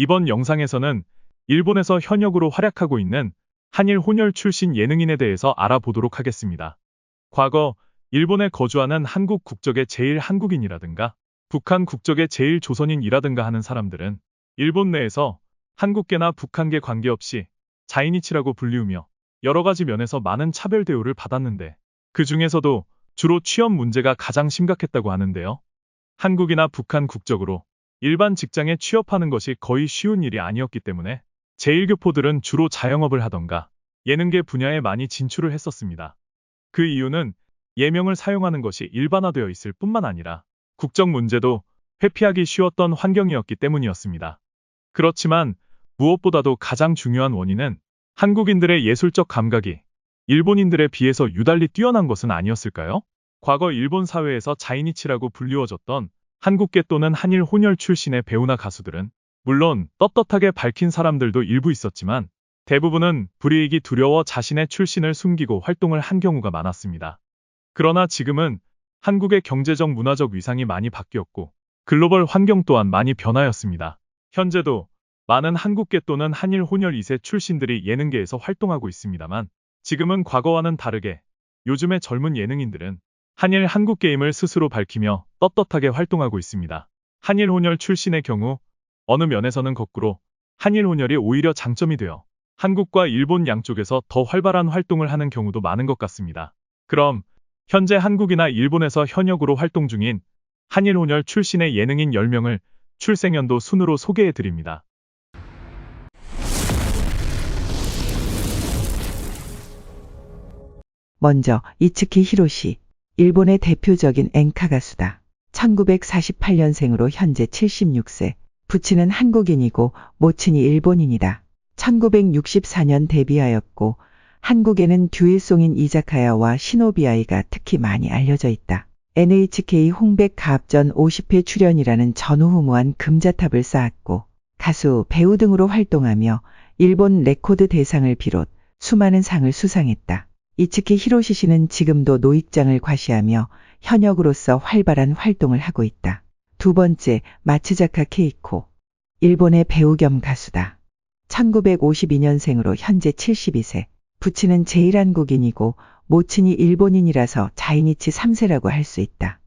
이번 영상에서는 일본에서 현역으로 활약하고 있는 한일 혼혈 출신 예능인에 대해서 알아보도록 하겠습니다. 과거 일본에 거주하는 한국 국적의 제일 한국인이라든가 북한 국적의 제일 조선인이라든가 하는 사람들은 일본 내에서 한국계나 북한계 관계없이 자이니치라고 불리우며 여러 가지 면에서 많은 차별 대우를 받았는데 그 중에서도 주로 취업 문제가 가장 심각했다고 하는데요. 한국이나 북한 국적으로 일반 직장에 취업하는 것이 거의 쉬운 일이 아니었기 때문에 제1교포들은 주로 자영업을 하던가 예능계 분야에 많이 진출을 했었습니다. 그 이유는 예명을 사용하는 것이 일반화되어 있을 뿐만 아니라 국적 문제도 회피하기 쉬웠던 환경이었기 때문이었습니다. 그렇지만 무엇보다도 가장 중요한 원인은 한국인들의 예술적 감각이 일본인들에 비해서 유달리 뛰어난 것은 아니었을까요? 과거 일본 사회에서 자이니치라고 불리워졌던 한국계 또는 한일 혼혈 출신의 배우나 가수들은 물론 떳떳하게 밝힌 사람들도 일부 있었지만 대부분은 불이익이 두려워 자신의 출신을 숨기고 활동을 한 경우가 많았습니다. 그러나 지금은 한국의 경제적 문화적 위상이 많이 바뀌었고 글로벌 환경 또한 많이 변하였습니다. 현재도 많은 한국계 또는 한일 혼혈 2세 출신들이 예능계에서 활동하고 있습니다만 지금은 과거와는 다르게 요즘의 젊은 예능인들은 한일 한국계임을 스스로 밝히며 떳떳하게 활동하고 있습니다. 한일 혼혈 출신의 경우 어느 면에서는 거꾸로 한일 혼혈이 오히려 장점이 되어 한국과 일본 양쪽에서 더 활발한 활동을 하는 경우도 많은 것 같습니다. 그럼 현재 한국이나 일본에서 현역으로 활동 중인 한일 혼혈 출신의 예능인 10명을 출생연도 순으로 소개해 드립니다. 먼저 이츠키 히로시, 일본의 대표적인 엔카 가수다. 1948년생으로 현재 76세, 부친은 한국인이고 모친이 일본인이다. 1964년 데뷔하였고 한국에는 듀엣송인 이자카야와 시노비아이가 특히 많이 알려져 있다. NHK 홍백 가합전 50회 출연이라는 전후무한 금자탑을 쌓았고 가수, 배우 등으로 활동하며 일본 레코드 대상을 비롯 수많은 상을 수상했다. 이츠키 히로시 씨는 지금도 노익장을 과시하며 현역으로서 활발한 활동을 하고 있다. 두 번째, 마츠자카 케이코. 일본의 배우 겸 가수다. 1952년생으로 현재 72세. 부친은 제1한국인이고 모친이 일본인이라서 자이니치 3세라고 할 수 있다.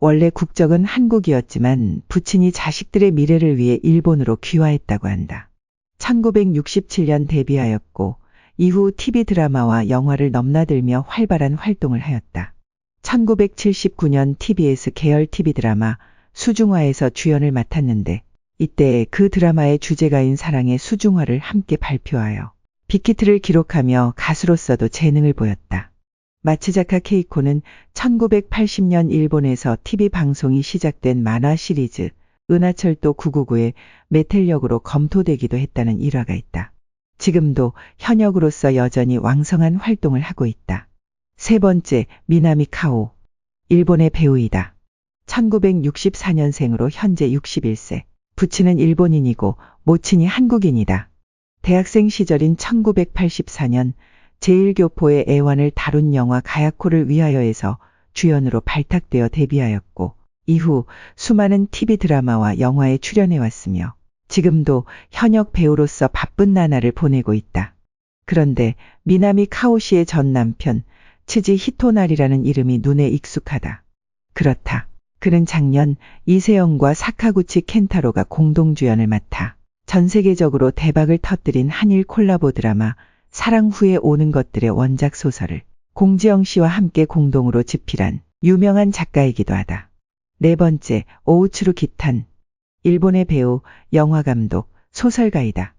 원래 국적은 한국이었지만 부친이 자식들의 미래를 위해 일본으로 귀화했다고 한다. 1967년 데뷔하였고 이후 TV 드라마와 영화를 넘나들며 활발한 활동을 하였다. 1979년 TBS 계열 TV 드라마 수중화에서 주연을 맡았는데 이때 그 드라마의 주제가인 사랑의 수중화를 함께 발표하여 빅히트를 기록하며 가수로서도 재능을 보였다. 마츠자카 케이코는 1980년 일본에서 TV 방송이 시작된 만화 시리즈 은하철도 999의 메텔 역으로 검토되기도 했다는 일화가 있다. 지금도 현역으로서 여전히 왕성한 활동을 하고 있다. 세 번째, 미나미 카오. 일본의 배우이다. 1964년생으로 현재 61세. 부친은 일본인이고 모친이 한국인이다. 대학생 시절인 1984년 제1교포의 애완을 다룬 영화 가야코를 위하여에서 주연으로 발탁되어 데뷔하였고 이후 수많은 TV 드라마와 영화에 출연해왔으며 지금도 현역 배우로서 바쁜 나날을 보내고 있다. 그런데 미나미 카오시의 전 남편 츠지 히토나리라는 이름이 눈에 익숙하다. 그렇다. 그는 작년 이세영과 사카구치 켄타로가 공동주연을 맡아 전 세계적으로 대박을 터뜨린 한일 콜라보 드라마 사랑 후에 오는 것들의 원작 소설을 공지영 씨와 함께 공동으로 집필한 유명한 작가이기도 하다. 네 번째, 오우츠루 기탄. 일본의 배우, 영화감독, 소설가이다.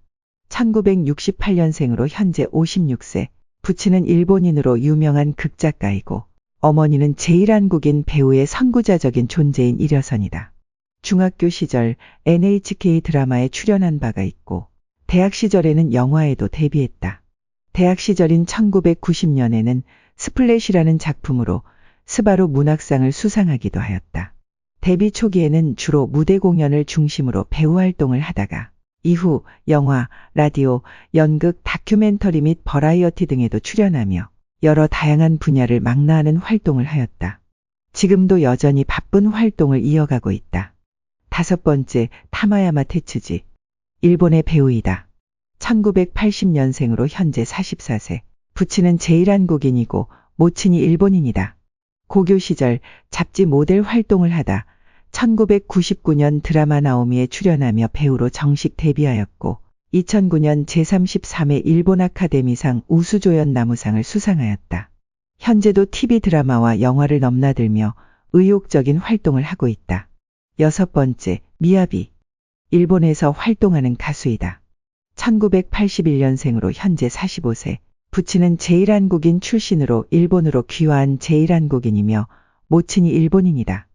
1968년생으로 현재 56세, 부친은 일본인으로 유명한 극작가이고 어머니는 제1한국인 배우의 선구자적인 존재인 이려선이다. 중학교 시절 NHK 드라마에 출연한 바가 있고 대학 시절에는 영화에도 데뷔했다. 대학 시절인 1990년에는 스플래시라는 작품으로 스바루 문학상을 수상하기도 하였다. 데뷔 초기에는 주로 무대 공연을 중심으로 배우 활동을 하다가 이후 영화, 라디오, 연극, 다큐멘터리 및 버라이어티 등에도 출연하며 여러 다양한 분야를 망라하는 활동을 하였다. 지금도 여전히 바쁜 활동을 이어가고 있다. 다섯 번째, 타마야마 테츠지. 일본의 배우이다. 1980년생으로 현재 44세. 부친은 제1한국인이고 모친이 일본인이다. 고교 시절 잡지 모델 활동을 하다 1999년 드라마 나오미에 출연하며 배우로 정식 데뷔하였고 2009년 제33회 일본 아카데미상 우수조연 나무상을 수상하였다. 현재도 TV 드라마와 영화를 넘나들며 의욕적인 활동을 하고 있다. 여섯 번째, 미야비. 일본에서 활동하는 가수이다. 1981년생으로 현재 45세. 부친은 제1한국인 출신으로 일본으로 귀화한 제1한국인이며 모친이 일본인이다.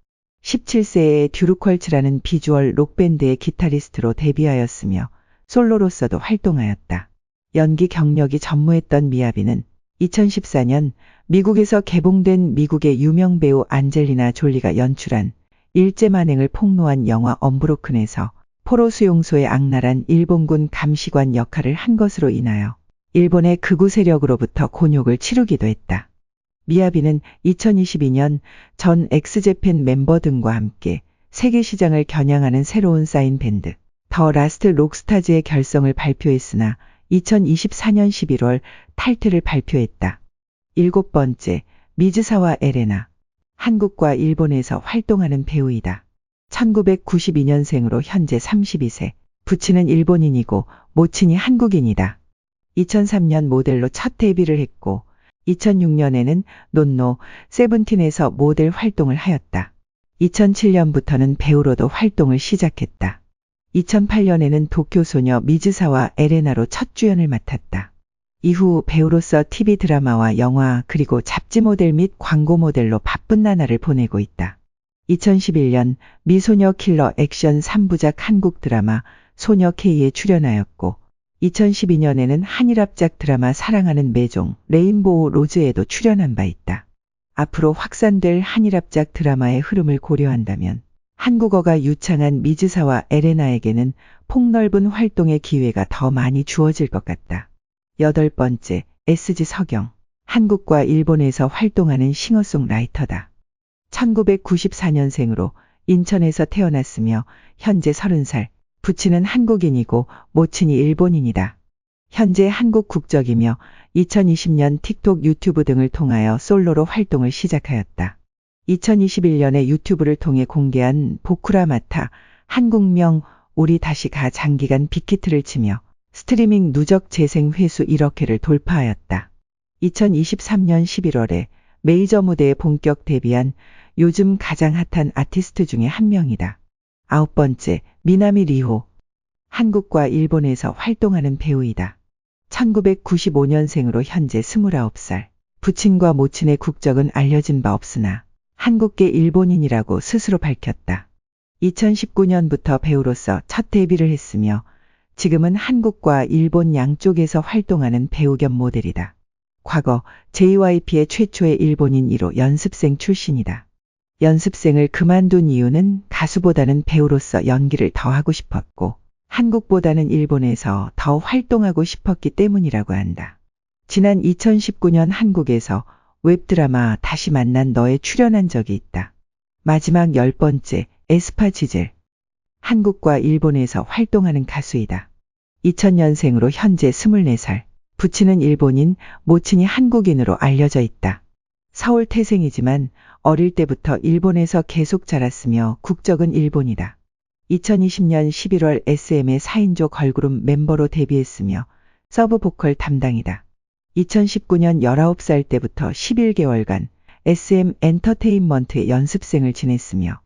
17세에 듀루퀄츠라는 비주얼 록밴드의 기타리스트로 데뷔하였으며 솔로로서도 활동하였다. 연기 경력이 전무했던 미야비는 2014년 미국에서 개봉된 미국의 유명 배우 안젤리나 졸리가 연출한 일제 만행을 폭로한 영화 언브로큰에서 포로 수용소의 악랄한 일본군 감시관 역할을 한 것으로 인하여 일본의 극우 세력으로부터 곤욕을 치르기도 했다. 미야비는 2022년 전 엑스제팬 멤버 등과 함께 세계 시장을 겨냥하는 새로운 사인 밴드 더 라스트 록스타즈의 결성을 발표했으나 2024년 11월 탈퇴를 발표했다. 일곱 번째, 미즈사와 에레나. 한국과 일본에서 활동하는 배우이다. 1992년생으로 현재 32세. 부친은 일본인이고 모친이 한국인이다. 2003년 모델로 첫 데뷔를 했고 2006년에는 논노 세븐틴에서 모델 활동을 하였다. 2007년부터는 배우로도 활동을 시작했다. 2008년에는 도쿄소녀 미즈사와 에레나로 첫 주연을 맡았다. 이후 배우로서 TV 드라마와 영화 그리고 잡지 모델 및 광고 모델로 바쁜 나날을 보내고 있다. 2011년 미소녀 킬러 액션 3부작 한국 드라마 소녀 K에 출연하였고 2012년에는 한일합작 드라마 사랑하는 매종 레인보우 로즈에도 출연한 바 있다. 앞으로 확산될 한일합작 드라마의 흐름을 고려한다면 한국어가 유창한 미즈사와 에레나에게는 폭넓은 활동의 기회가 더 많이 주어질 것 같다. 여덟 번째, SG 서경. 한국과 일본에서 활동하는 싱어송라이터다. 1994년생으로 인천에서 태어났으며 현재 30살, 부친은 한국인이고 모친이 일본인이다. 현재 한국 국적이며 2020년 틱톡 유튜브 등을 통하여 솔로로 활동을 시작하였다. 2021년에 유튜브를 통해 공개한 보쿠라마타 한국명 우리 다시 가 장기간 빅히트를 치며 스트리밍 누적 재생 회수 1억 회를 돌파하였다. 2023년 11월에 메이저 무대에 본격 데뷔한 요즘 가장 핫한 아티스트 중에 한 명이다. 아홉 번째, 미나미 리호. 한국과 일본에서 활동하는 배우이다. 1995년생으로 현재 29살. 부친과 모친의 국적은 알려진 바 없으나 한국계 일본인이라고 스스로 밝혔다. 2019년부터 배우로서 첫 데뷔를 했으며 지금은 한국과 일본 양쪽에서 활동하는 배우 겸 모델이다. 과거 JYP의 최초의 일본인 1호 연습생 출신이다. 연습생을 그만둔 이유는 가수보다는 배우로서 연기를 더 하고 싶었고 한국보다는 일본에서 더 활동하고 싶었기 때문이라고 한다. 지난 2019년 한국에서 웹드라마 다시 만난 너에 출연한 적이 있다. 마지막 열 번째, 에스파 지젤. 한국과 일본에서 활동하는 가수이다. 2000년생으로 현재 24살. 부친은 일본인, 모친이 한국인으로 알려져 있다. 서울 태생이지만 어릴 때부터 일본에서 계속 자랐으며 국적은 일본이다. 2020년 11월 SM의 4인조 걸그룹 멤버로 데뷔했으며 서브 보컬 담당이다. 2019년 19살 때부터 11개월간 SM 엔터테인먼트의 연습생을 지냈으며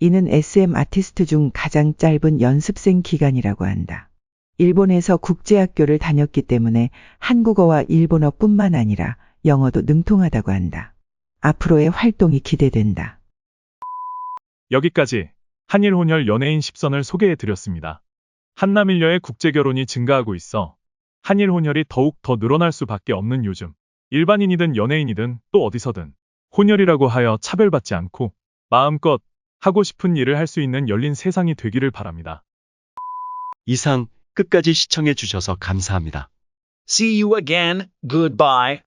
이는 SM 아티스트 중 가장 짧은 연습생 기간이라고 한다. 일본에서 국제학교를 다녔기 때문에 한국어와 일본어뿐만 아니라 영어도 능통하다고 한다. 앞으로의 활동이 기대된다. 여기까지 한일 혼혈 연예인 10선을 소개해 드렸습니다. 한남일녀의 국제 결혼이 증가하고 있어 한일 혼혈이 더욱 더 늘어날 수밖에 없는 요즘. 일반인이든 연예인이든 또 어디서든 혼혈이라고 하여 차별받지 않고 마음껏 하고 싶은 일을 할 수 있는 열린 세상이 되기를 바랍니다. 이상 끝까지 시청해 주셔서 감사합니다. See you again. Goodbye.